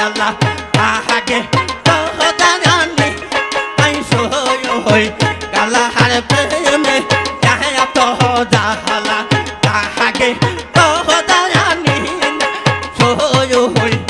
দায়ালা আগে তো দায়ানি আই সই ওই কালা হার প্রেমে যাহা তো জাহালা তাহাকে তো দায়ানি সই ওই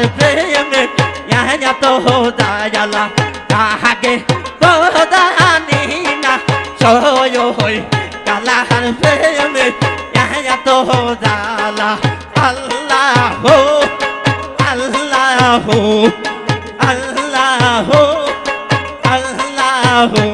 কালাহার প্রেমে ইয়া তো দায়ালা কাহাকে তো দানি না সই ওই কালাহার প্রেমে ইয়া তো দালা আল্লাহ আল্লাহ আল্লাহ আল্লাহ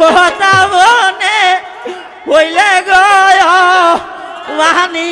কথা মনে হইলে গয় মানি